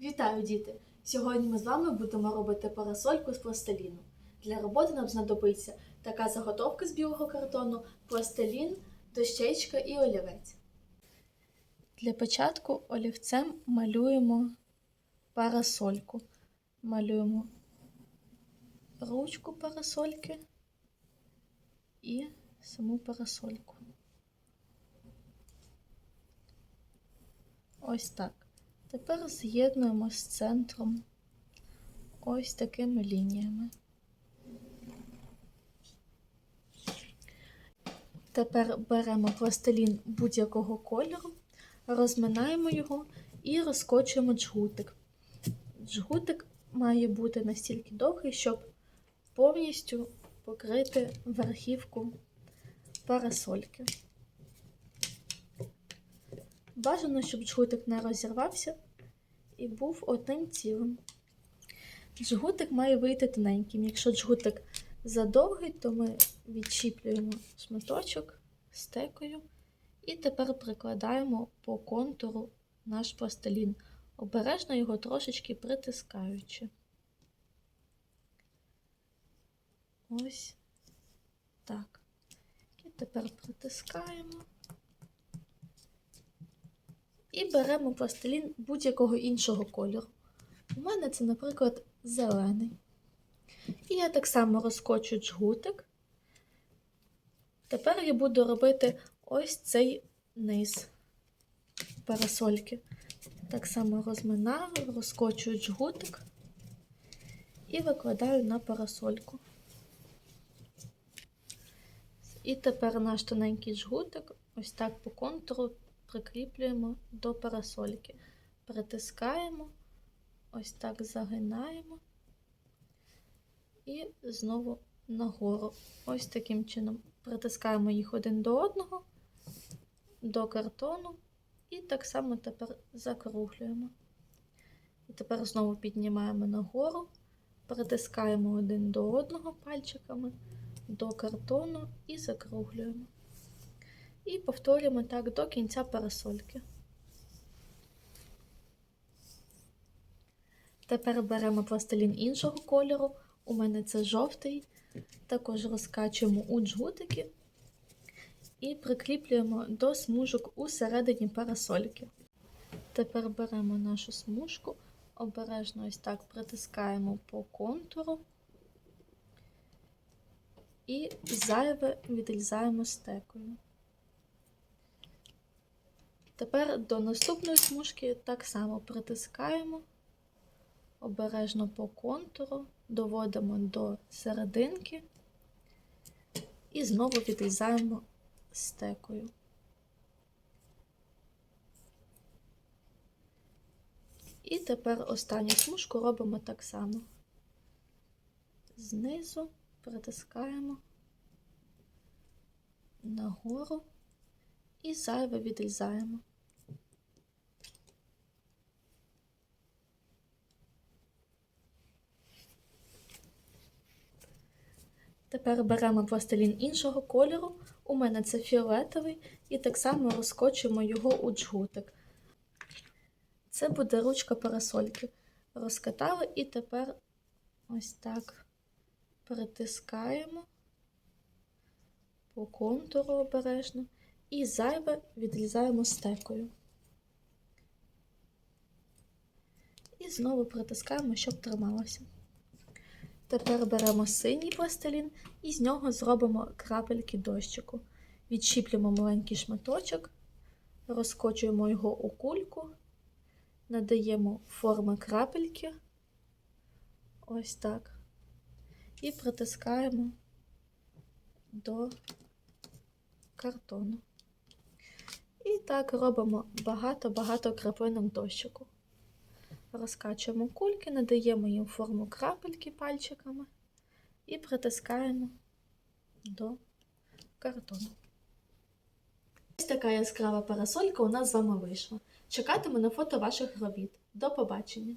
Вітаю, діти! Сьогодні ми з вами будемо робити парасольку з пластиліну. Для роботи нам знадобиться така заготовка з білого картону, пластилін, дощечка і олівець. Для початку олівцем малюємо парасольку. Малюємо ручку парасольки і саму парасольку. Ось так. Тепер з'єднуємо з центром ось такими лініями. Тепер беремо пластилін будь-якого кольору, розминаємо його і розкочуємо джгутик. Джгутик має бути настільки довгий, щоб повністю покрити верхівку парасольки. Бажано, щоб джгутик не розірвався і був одним цілим. Джгутик має вийти тоненьким. Якщо джгутик задовгий, то ми відчіплюємо шматочок стекою і тепер прикладаємо по контуру наш пластилін, обережно його трошечки притискаючи. Ось так. І тепер притискаємо. І беремо пластилін будь-якого іншого кольору. У мене це, наприклад, зелений. І я так само розкочу джгутик. Тепер я буду робити ось цей низ парасольки. Так само розминаю, розкочую джгутик і викладаю на парасольку. І тепер наш тоненький джгутик ось так по контуру прикріплюємо до парасольки. Притискаємо, ось так загинаємо і знову нагору. Ось таким чином притискаємо їх один до одного, до картону, і так само тепер закруглюємо. І тепер знову піднімаємо нагору, притискаємо один до одного пальчиками до картону і закруглюємо. І повторюємо так до кінця парасольки. Тепер беремо пластилін іншого кольору. У мене це жовтий. Також розкачуємо у джгутики і прикріплюємо до смужок у середині парасольки. Тепер беремо нашу смужку, обережно ось так притискаємо по контуру і зайве відрізаємо стекою. Тепер до наступної смужки так само притискаємо, обережно по контуру, доводимо до серединки і знову відрізаємо стекою. І тепер останню смужку робимо так само. Знизу притискаємо нагору і зайве відрізаємо. Тепер беремо пластилін іншого кольору, у мене це фіолетовий, і так само розкочуємо його у джгутик. Це буде ручка парасольки. Розкатали і тепер ось так притискаємо по контуру обережно і зайве відрізаємо стекою. І знову притискаємо, щоб трималося. Тепер беремо синій пластилін і з нього зробимо крапельки дощику. Відчіплюємо маленький шматочок, розкочуємо його у кульку, надаємо форми крапельки, ось так, і притискаємо до картону. І так робимо багато-багато краплинок дощику. Розкачуємо кульки, надаємо їм форму крапельки пальчиками і притискаємо до картону. Ось така яскрава парасолька у нас з вами вийшла. Чекатиму на фото ваших робіт. До побачення!